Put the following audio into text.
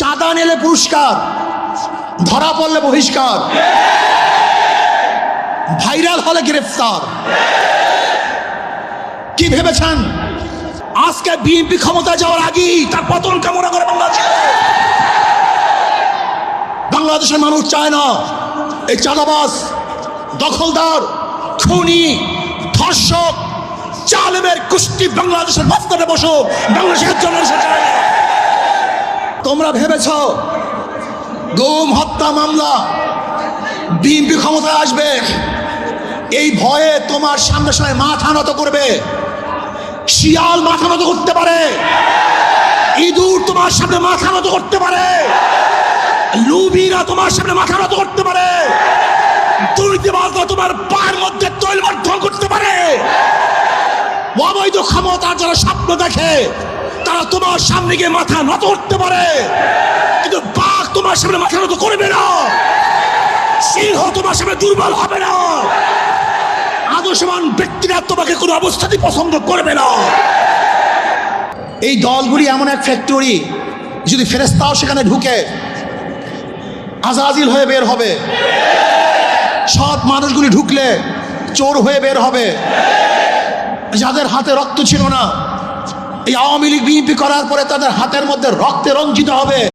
চাঁদা নিলে পুরস্কার, ধরা পড়লে বহিষ্কার, ভাইরাল হলে গ্রেফতার। কি ভেবেছেন? আজকে বিএনপি ক্ষমতা যাওয়ার আগেই তার পতন কামনা করে বাংলাদেশে। বাংলাদেশের মানুষ চায় না, এই চাঁদাবাস দখলদার, খুনি, ধর্ষক চালেমের কুষ্টি বাংলাদেশের মাস্তারে বসো বাংলাদেশের জন্য তোমরা ভেবেছ গুম, হত্যা, মামলা, বিএনপি ক্ষমতায় আসবে? এই ভয়ে তোমার সামনে সামনে মাথা নত করবে। শিয়াল মাথা নত করতে পারে। ইঁদুর তোমার সামনে মাথা নত করতে পারে। লুবিরা তোমার সামনে মাথা নত করতে পারে। দুর্নীতিবাজরা তোমার পায়ের মধ্যে তৈল করতে পারে। অবৈধ ক্ষমতার যারা স্বপ্ন দেখে তারা তোমার সামনে গিয়ে মাথা নত করতে পারে। কিন্তু বাঘ তোমার সামনে মাথা নত করবে না। সিংহ তোমার সামনে দুর্বল হবে না। আদর্শমান ব্যক্তিরা তোমাকে কোনো অবস্থাতেই পছন্দ করবে না। এই দলগুলি এমন এক ফ্যাক্টরি যদি ফেরেস্তাও সেখানে ঢুকে, আজাজিল হয়ে বের হবে। সৎ মানুষগুলি ঢুকলে চোর হয়ে বের হবে। যাদের হাতে রক্ত ছিল না এই আওয়ামী লীগ বিএনপি করার পরে তাদের হাতের মধ্যে রক্তে রঞ্জিত হবে।